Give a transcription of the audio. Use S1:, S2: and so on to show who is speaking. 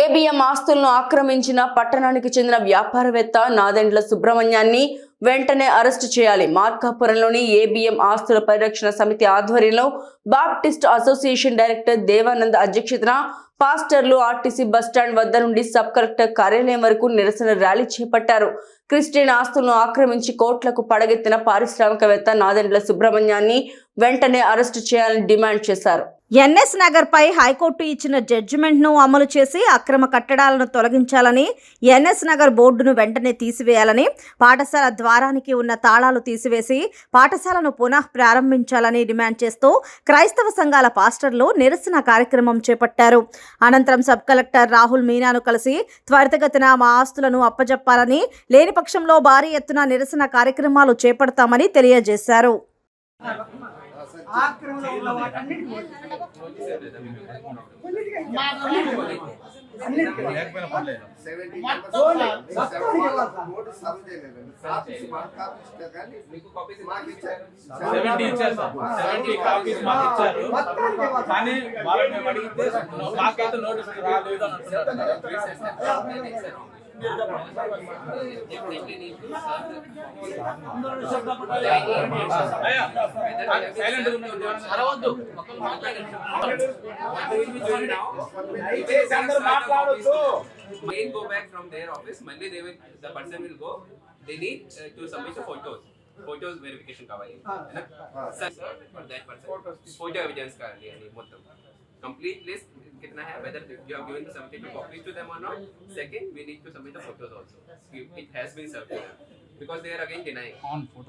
S1: ABM ఆస్తులను ఆక్రమించిన పట్టణానికి చెందిన వ్యాపారవేత్త నాదెండ్ల సుబ్రహ్మణ్యాన్ని వెంటనే అరెస్టు చేయాలి. మార్కాపురంలోని ఏబిఎం ఆస్తుల పరిరక్షణ సమితి ఆధ్వర్యంలో బాప్టిస్ట్ అసోసియేషన్ డైరెక్టర్ దేవానంద్ అధ్యక్షతన పాస్టర్లు ఆర్టీసీ బస్టాండ్ వద్ద నుండి సబ్ కలెక్టర్ కార్యాలయం వరకు నిరసన ర్యాలీ చేపట్టారు. క్రిస్టియన్ ఆస్తులను ఆక్రమించి కోట్లకు పడగెత్తిన పారిశ్రామికవేత్త నాదెండ్ల సుబ్రహ్మణ్యాన్ని వెంటనే అరెస్టు చేయాలని డిమాండ్ చేశారు.
S2: ఎన్ఎస్ నగర్ పై హైకోర్టు ఇచ్చిన జడ్జిమెంట్ను అమలు చేసి అక్రమ కట్టడాలను తొలగించాలని ఎన్ఎస్ నగర్ బోర్డును వెంటనే తీసివేయాలని పాఠశాల ద్వారానికి ఉన్న తాళాలు తీసివేసి పాఠశాలను పునః ప్రారంభించాలని డిమాండ్ చేస్తూ క్రైస్తవ సంఘాల పాస్టర్లు నిరసన కార్యక్రమం చేపట్టారు. అనంతరం సబ్ కలెక్టర్ రాహుల్ మీనాను కలిసి త్వరితగతిన మా ఆస్తులను అప్పజెప్పాలని లేని పక్షంలో భారీ ఎత్తున నిరసన కార్యక్రమాలు చేపడతామని తెలియజేశారు.
S3: ఆక్రమణ
S4: లేకపోయినా పర్లేదు.
S5: సెవెంటీ ఇచ్చారు
S4: సార్. సెవెంటీ కాపీస్ మాకు ఇచ్చారు. కానీ వాళ్ళు మేము అడిగితే మాకైతే నోటీస్ రాలేదు అని అంటున్నారు. అయ్యా, సైలెంట్ గా ఉండండి. అరవద్దు అందరూ మాట్లాడొద్దు
S6: Main go back from their office. Monday they will the person will go. They need uh, to submit the photos. Photos verification కావాలి Sir, for that person. Photo evidence కావాలి అని మొత్తం complete list kitna hai, whether you are giving something to copy to them or not. Second, we need to submit the photos also. It has been served to them because they are again denying.
S4: On photo.